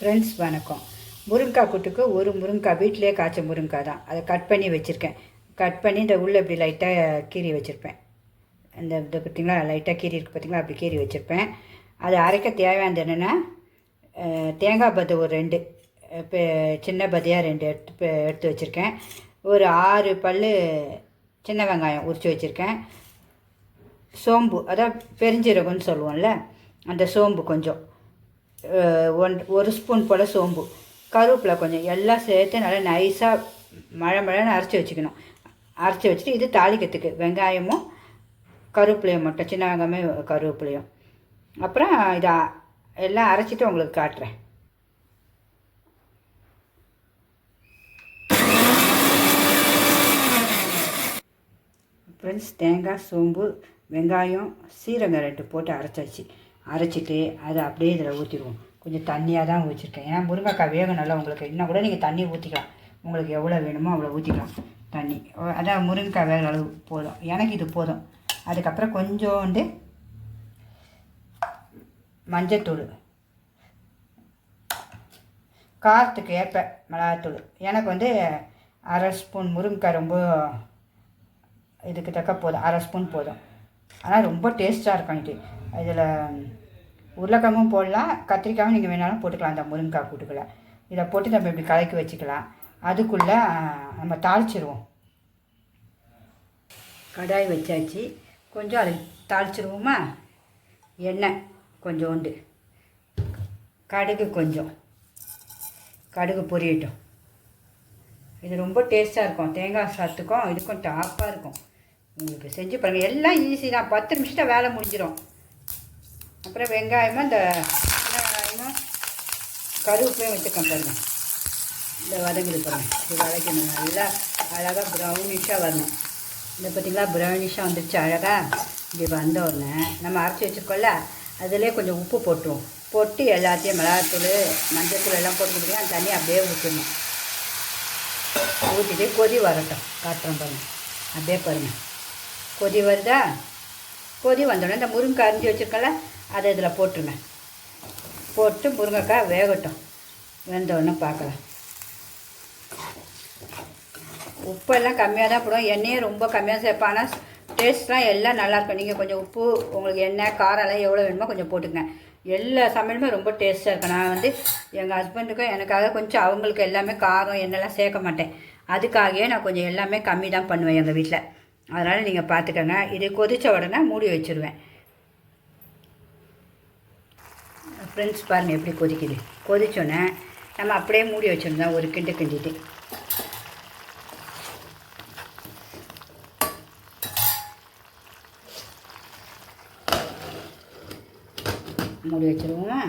Friends வணக்கம். முருங்கைக்காய் கூட்டுக்கு ஒரு முருங்கைக்காய் வீட்டிலே காய்ச்ச முருங்கைக்காய் தான். அதை கட் பண்ணி வச்சுருக்கேன். கட் பண்ணி இந்த உள்ளே இப்படி லைட்டாக கீறி வச்சுருப்பேன். இந்த இதை பார்த்தீங்களா லைட்டாக கீறி இருக்குது பார்த்தீங்களா அப்படி கீறி வச்சுருப்பேன். அது அரைக்க தேவையானது என்னென்னா தேங்காய் பத்து ஒரு ரெண்டு இப்போ சின்ன பதியாக ரெண்டு எடுத்து எடுத்து வச்சுருக்கேன். ஒரு ஆறு பல் சின்ன வெங்காயம் உரித்து வச்சுருக்கேன். சோம்பு அதான் பெருஞ்சீரகம்னு சொல்லுவோம்ல அந்த சோம்பு கொஞ்சம். ஒன் ஒரு ஸ்பூன் போல் சோம்பு. கருவேப்பிலை கொஞ்சம் எல்லாம் சேர்த்து நல்லா நைஸாக மழை மழைன்னு அரைச்சி வச்சுக்கணும். அரைச்சி வச்சுட்டு இது தாளிக்கிறதுக்கு வெங்காயமும் கருவேப்பிலையும் மட்டும் சின்ன வெங்காயமே கருவேப்பிலையும். அப்புறம் இதை எல்லாம் அரைச்சிட்டு உங்களுக்கு காட்டுறேன். ஃப்ரெண்ட்ஸ் தேங்காய் சோம்பு வெங்காயம் சீரகம் ரெண்டு போட்டு அரைச்சாச்சு. அரைச்சிட்டு அதை அப்படியே இதில் ஊற்றிடுவோம். கொஞ்சம் தண்ணியாக தான் ஊற்றிருக்கேன். ஏன்னா முருங்கைக்காய் வேகம் நல்லா உங்களுக்கு. இன்னும் கூட நீங்கள் தண்ணி ஊற்றிக்கலாம். உங்களுக்கு எவ்வளோ வேணுமோ அவ்வளோ ஊற்றிக்கலாம் தண்ணி. அதான் முருங்கைக்காய் வேக அளவு போதும். எனக்கு இது போதும். அதுக்கப்புறம் கொஞ்சோண்டு மஞ்சத்தூள். காரத்துக்கு ஏற்ப மிளகாத்தூள். எனக்கு வந்து அரை ஸ்பூன் முருங்கைக்காய் ரொம்ப இதுக்கு தக்க போதும். அரை ஸ்பூன் போதும். ஆனால் ரொம்ப டேஸ்ட்டாக இருக்கும் இது. இதில் உருளைக்கிழங்கும் போடலாம் கத்திரிக்காயும் நீங்கள் வேணாலும் போட்டுக்கலாம் அந்த முருங்கைக்காய் கூட்டுக்குள்ளே. இதை போட்டு நம்ம இப்படி கலக்கி வச்சுக்கலாம். அதுக்குள்ளே நம்ம தாளிச்சிருவோம். கடாய் வச்சாச்சு. கொஞ்சம் அது தாளிச்சிருவோமா? எண்ணெய் கொஞ்சோண்டு. கடுகு கொஞ்சம். கடுகு பொரியட்டும். இது ரொம்ப டேஸ்ட்டாக இருக்கும். தேங்காய் சாத்துக்கும் இதுக்கும் டாப்பாக இருக்கும். உங்களுக்கு செஞ்சு பாருங்கள் எல்லாம் ஈஸி தான். பத்து நிமிஷத்தில் வேலை முடிஞ்சிடும் அப்புறம் வெங்காயமும் இந்த சின்ன வெங்காயமும் கருவேப்பிலையும் வச்சுக்கோங்க இந்த வதங்குது பாருங்கள் இது வதக்கணும் நல்லா அழகாக ப்ரௌனிஷாக வரணும். இந்த பார்த்தீங்களா ப்ரௌனிஷாக வந்துருச்சு அழகாக இப்படி வந்த உடனே நம்ம அரைச்சி வச்சுருக்கோம்ல அதிலே கொஞ்சம் உப்பு போட்டுருவோம். போட்டு எல்லாத்தையும் மிளகாத்தூள் மஞ்சத்தூள் எல்லாம் போட்டு கொடுத்தீங்கன்னா அந்த தண்ணி அப்படியே ஊற்றணும் ஊற்றிட்டு கொதி வரட்டும். காட்டுறோம் பாருங்க. அப்படியே பாருங்க. கொதி வருதா? கொதி வந்தோடனே இந்த முருங்கை அரிஞ்சு வச்சுருக்கல அதை இதில் போட்டுருங்க போட்டு முருங்கைக்காய் வேகட்டும். வெந்தோடனே பார்க்கலாம். உப்பெல்லாம் கம்மியாக தான் போடுவோம். எண்ணெயும் ரொம்ப கம்மியாக சேர்ப்பேன் ஆனால் டேஸ்ட்லாம் எல்லாம் நல்லாயிருக்கும் நீங்கள் கொஞ்சம் உப்பு உங்களுக்கு எண்ணெய் காரம்லாம் எவ்வளோ வேணுமோ கொஞ்சம் போட்டுக்கங்க. எல்லா சமையலுமே ரொம்ப டேஸ்ட்டாக இருக்கும். நான் வந்து எங்கள் ஹஸ்பண்டுக்கும் எனக்காக கொஞ்சம் அவங்களுக்கு எல்லாமே காரம் எண்ணெய்லாம் சேர்க்க மாட்டேன். அதுக்காகவே நான் கொஞ்சம் எல்லாமே கம்மி தான் பண்ணுவேன் எங்கள் வீட்டில். அதனால் நீங்கள் பார்த்துக்கோங்க. இது கொதித்த உடனே மூடி வச்சுருவேன். ஃப்ரெண்ட்ஸ் பாருங்கள் எப்படி கொதிக்குது. கொதிச்சோன்னே நம்ம அப்படியே மூடி வச்சுருந்தோம் ஒரு கிண்டு கிண்டிட்டு. மூடி வச்சுருவோமா?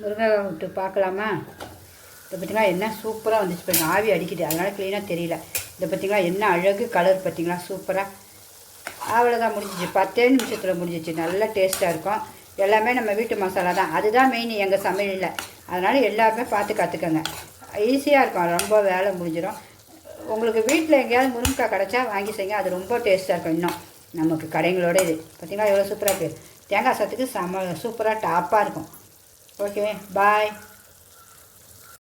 முருங்கை விட்டு பார்க்கலாமா? இதை பார்த்திங்களா என்ன சூப்பராக வந்துச்சு பாருங்கள் ஆவி அடிக்குது. அதனால் க்ளீனாக தெரியல. இதை பார்த்திங்களா என்ன அழகு கலர் பார்த்திங்களா சூப்பராக அவ்வளோதான் முடிஞ்சிச்சு. பத்தே நிமிஷத்தில் முடிஞ்சிச்சு. நல்லா டேஸ்ட்டாக இருக்கும். எல்லாமே நம்ம வீட்டு மசாலா தான். அதுதான் மெயின் எங்கள் சமையலில். அதனால் எல்லாருமே பார்த்து கற்றுக்கங்க ஈஸியாக இருக்கும். ரொம்ப வேலை முடிஞ்சிடும் உங்களுக்கு வீட்டில் எங்கேயாவது முருங்கைக்காய் கிடச்சா வாங்கி செய்யுங்க. அது ரொம்ப டேஸ்ட்டாக இருக்கும் இன்னும். நமக்கு கடைங்களோட இது. பார்த்தீங்கன்னா எவ்வளோ சூப்பராக இருக்குது தேங்காய் சத்துக்கு செம சூப்பராக டாப்பாக இருக்கும். Okay bye